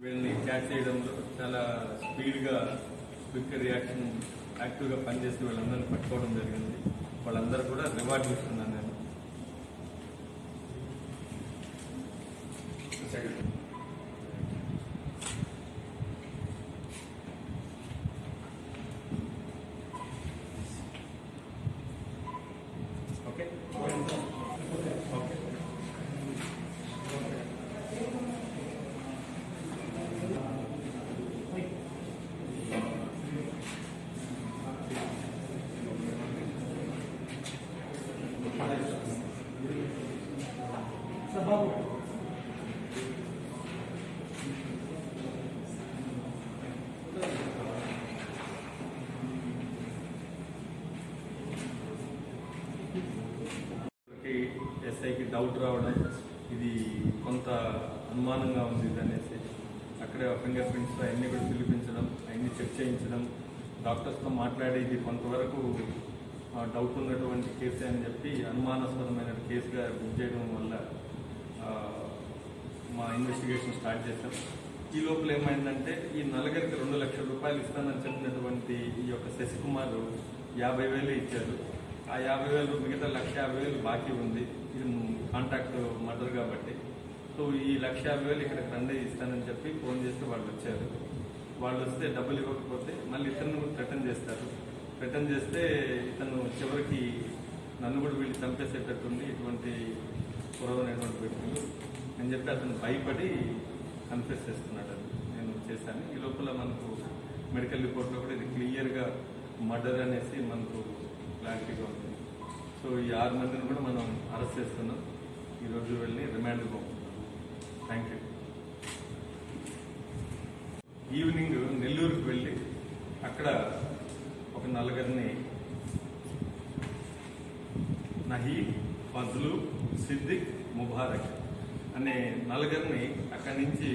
వీళ్ళని క్యాచ్ చేయడంలో చాలా స్పీడ్గా క్విక్ రియాక్షన్ యాక్టివ్గా పనిచేసి వీళ్ళందరినీ పట్టుకోవడం జరిగింది. వాళ్ళందరూ కూడా రివార్డ్ ఇస్తున్నాను నేను ఓకే ఓకే కి ఎస్ఐకి డౌట్ రావడం ఇది కొంత అనుమానంగా ఉంది ఇది అనేసి అక్కడే ఫింగర్ ప్రింట్స్ అవన్నీ కూడా పిలిపించడం అవన్నీ చెక్ చేయించడం డాక్టర్స్తో మాట్లాడి ఇది కొంతవరకు డౌట్ ఉన్నటువంటి కేసే అని చెప్పి అనుమానాస్పదమైన కేసుగా బుక్ చేయడం వల్ల మా ఇన్వెస్టిగేషన్ స్టార్ట్ చేశాం. ఈ లోపల ఏమైందంటే ఈ నలుగురికి రెండు లక్షల రూపాయలు ఇస్తానని చెప్పినటువంటి ఈ యొక్క శశికుమార్ యాభై వేలు ఇచ్చారు. ఆ యాభై వేలు మిగతా లక్ష యాభై వేలు బాకీ ఉంది. ఇది కాంటాక్ట్ మర్డర్ కాబట్టి. సో ఈ లక్ష యాభై వేలు ఇక్కడ రండి ఇస్తానని చెప్పి ఫోన్ చేస్తే వాళ్ళు వచ్చారు. వాళ్ళు వస్తే డబ్బులు ఇవ్వకపోతే మళ్ళీ ఇతను రిటర్న్ చేస్తారు. రిటర్న్ చేస్తే ఇతను చివరికి నన్ను కూడా వీళ్ళు చంపేసేటట్టుంది ఇటువంటి పురవనటువంటి వ్యక్తులు అని చెప్పి అతను భయపడి కన్ఫ్యూస్ చేస్తున్నాడు. అది నేను చేశాను. ఈ లోపల మనకు మెడికల్ రిపోర్ట్లో కూడా ఇది క్లియర్గా మర్డర్ అనేసి మనకు క్లారిటీగా ఉంది సో ఈ ఆరు మందిని కూడా మనం అరెస్ట్ చేస్తున్నాం. ఈరోజు వెళ్ళి రిమాండ్ థ్యాంక్ యూ ఈవినింగ్ నెల్లూరుకి వెళ్ళి అక్కడ ఒక నలుగురిని నహీద్ ఫజ్లు సిద్దిక్ ముబారక్ అనే నలుగురిని అక్కడి నుంచి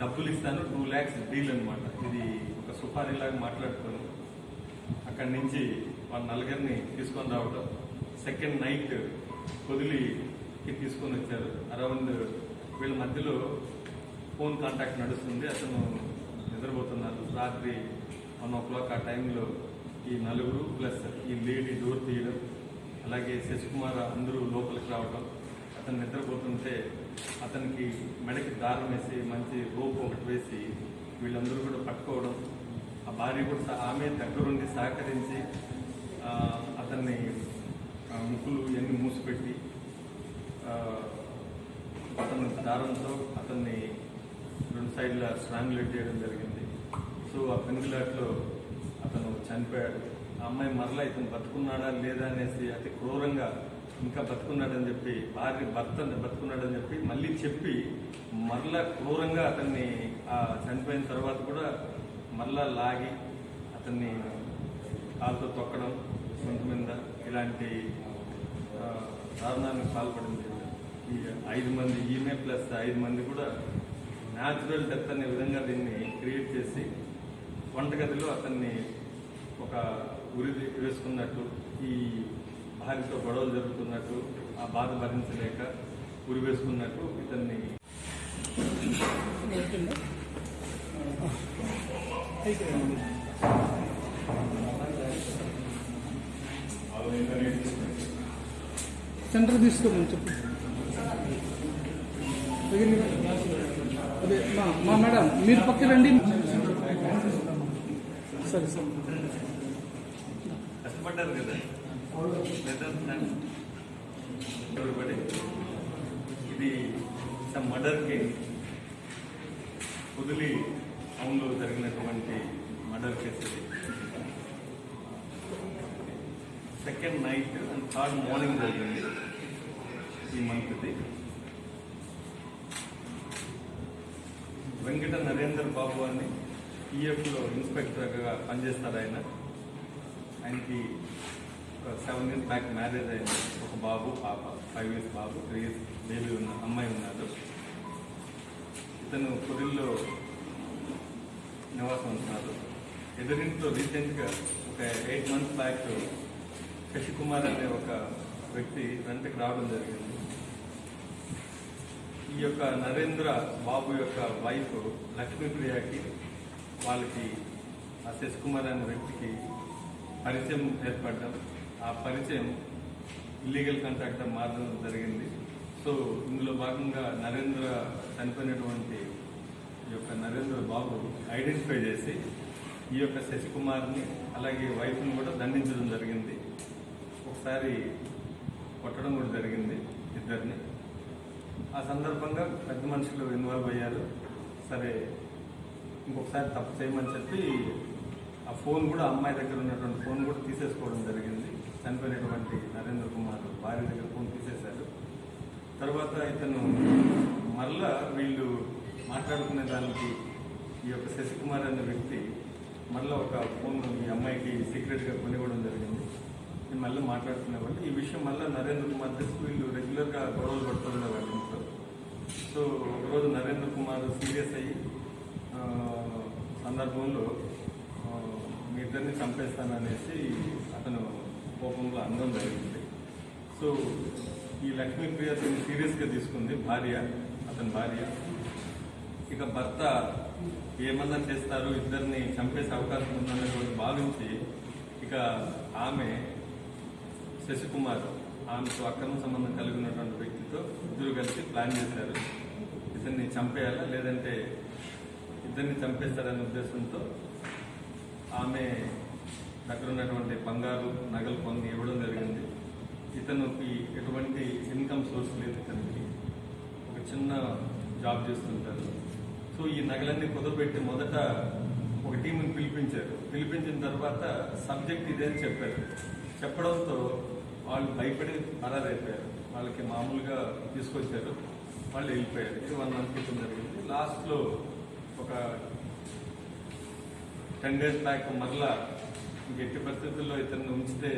డబ్బులు ఇస్తాను. టూ ల్యాక్స్ డీల్ అనమాట ఇది ఒక సుపారీలాగా మాట్లాడుకొని. అక్కడి నుంచి వాళ్ళ నలుగురిని తీసుకొని రావడం సెకండ్ నైట్ పొదిలికి తీసుకొని వచ్చారు. అరౌండ్ వీళ్ళ మధ్యలో ఫోన్ కాంటాక్ట్ నడుస్తుంది. అతను నిద్రపోతున్నారు. రాత్రి వన్ ఓ క్లాక్ ఆ టైంలో ఈ నలుగురు ప్లస్ ఈ లేడీ డోర్ తీయడం అలాగే శశికుమార్ అందరూ లోపలికి రావడం అతను నిద్రపోతుంటే అతనికి మెడకి దారం వేసి మంచి రోప్ ఒకటి వేసి వీళ్ళందరూ కూడా పట్టుకోవడం ఆ భార్య కూడా ఆమె దగ్గరుండి సహకరించి అతన్ని ముక్కులు ఇవన్నీ మూసిపెట్టి అతను దారంతో అతన్ని రెండు సైడ్ల స్ట్రాంగులేట్ చేయడం జరిగింది. సో ఆ పెనుగులాట్లో అతను చనిపోయాడు. ఆ అమ్మాయి మరలా ఇతను బతుకున్నాడా లేదా అనేసి అతి క్రూరంగా ఇంకా బతుకున్నాడని చెప్పి భార్య భర్త బతుకున్నాడని చెప్పి మళ్ళీ చెప్పి మరలా క్రూరంగా అతన్ని ఆ చనిపోయిన తర్వాత కూడా మరలా లాగి అతన్ని కాలుతో తొక్కడం సొంత మీద ఇలాంటి దారుణానికి పాల్పడింది. ఐదు మంది ఈమె ప్లస్ ఐదు మంది కూడా న్యాచురల్ డెత్ అనే విధంగా దీన్ని క్రియేట్ చేసి వంటగదిలో అతన్ని ఒక ఉరి వేసుకున్నట్టు ఈ భార్యతో గొడవలు జరుగుతున్నట్టు ఆ బాధ భరించలేక ఉరి వేసుకున్నట్టు ఇతన్ని సెంటర్ తీసుకోమని చెప్పు. అదే మా మేడం మీరు పక్క రండి సరే సార్ కష్టపడ్డారు కదా ఇది మర్డర్ కేస్ కుదిలి టౌన్లో జరిగినటువంటి murder case second night and third morning జరిగింది. ఈ మంత్ది వెంకట నరేందర్ బాబు అని ఈఎఫ్లో ఇన్స్పెక్టర్గా పనిచేస్తారు ఆయన. ఆయనకి ఒక సెవెన్ ఇయర్స్ బ్యాక్ మ్యారేజ్ అయింది. ఒక బాబు పాప ఫైవ్ ఇయర్స్ బాబు త్రీ ఇయర్స్ బేబీ ఉన్న అమ్మాయి ఉన్నారు ఇతను కుదిల్లో నివాసం ఉంటున్నారు ఎదురింట్లో రీసెంట్గా ఒక ఎయిట్ మంత్స్ బ్యాక్ శశికుమార్ అనే ఒక వ్యక్తి రెంట్కి రావడం జరిగింది. ఈ యొక్క నరేంద్ర బాబు యొక్క వైఫ్ లక్ష్మీప్రియకి వాళ్ళకి ఆ శశికుమార్ అనే వ్యక్తికి పరిచయం ఏర్పడడం. ఆ పరిచయం ఇల్లీగల్ కాంట్రాక్ట్ మారడం జరిగింది. సో ఇందులో భాగంగా నరేంద్ర చనిపోయినటువంటి ఈ యొక్క నరేంద్ర బాబు ఐడెంటిఫై చేసి ఈ యొక్క శశికుమార్ని అలాగే వైఫ్ని కూడా దండించడం జరిగింది. ఒకసారి కొట్టడం కూడా జరిగింది ఇద్దరిని. ఆ సందర్భంగా పెద్ద మనుషులు ఇన్వాల్వ్ అయ్యారు. సరే ఇంకొకసారి తప్పు చేయమని చెప్పి ఆ ఫోన్ కూడా అమ్మాయి దగ్గర ఉన్నటువంటి ఫోన్ కూడా తీసేసుకోవడం జరిగింది. చనిపోయినటువంటి నరేంద్ర కుమార్ భార్య దగ్గర ఫోన్ తీసేశారు. తర్వాత ఇతను మరలా వీళ్ళు మాట్లాడుకునే దానికి ఈ యొక్క శశికుమార్ అనే వ్యక్తి మళ్ళీ ఒక ఫోన్ ఈ అమ్మాయికి సీక్రెట్గా కొనివ్వడం జరిగింది. నేను మళ్ళీ మాట్లాడుకునేవాళ్ళు ఈ విషయం మళ్ళీ నరేంద్ర కుమార్ తెలిసి వీళ్ళు రెగ్యులర్గా గొడవలు పడుతుండే వాళ్ళ ఇంట్లో సో ఒకరోజు నరేంద్ర కుమార్ సీరియస్ అయ్యి సందర్భంలో మీ ఇద్దరిని చంపేస్తాననేసి అతను కోపంలో అందం జరిగింది. సో ఈ లక్ష్మీప్రియ అతను సీరియస్గా తీసుకుంది భార్య అతని భార్య. ఇక భర్త ఏమన్నా చేస్తారు ఇద్దరిని చంపేసే అవకాశం ఉందనేటువంటి భావించి ఇక ఆమె శశికుమార్ ఆమెతో అక్రమ సంబంధం కలిగి ఉన్నటువంటి వ్యక్తితో ఇద్దరు కలిసి ప్లాన్ చేశారు. ఇతన్ని చంపేయాలా లేదంటే ఇద్దరిని చంపేస్తారనే ఉద్దేశంతో ఆమె దగ్గర ఉన్నటువంటి బంగారు నగలు కొన్ని ఇవ్వడం జరిగింది. ఇతనికి ఎటువంటి ఇన్కమ్ సోర్స్ లేదు ఇతనికి. ఒక చిన్న జాబ్ చేస్తుంటారు. సో ఈ నగలన్నీ కుదరబెట్టి మొదట ఒక టీంని పిలిపించారు. పిలిపించిన తర్వాత సబ్జెక్ట్ ఇదే అని చెప్పారు. చెప్పడంతో వాళ్ళు భయపడి పరారైపోయారు వాళ్ళకి మామూలుగా తీసుకొచ్చారు. వాళ్ళు వెళ్ళిపోయారు. ఇది వన్ మంత్ క్రితం జరిగింది. లాస్ట్లో ఒక టెన్ డేస్ బ్యాక్ మరలా ఇంక ఎట్టి పరిస్థితుల్లో ఇతన్ని ఉంచితే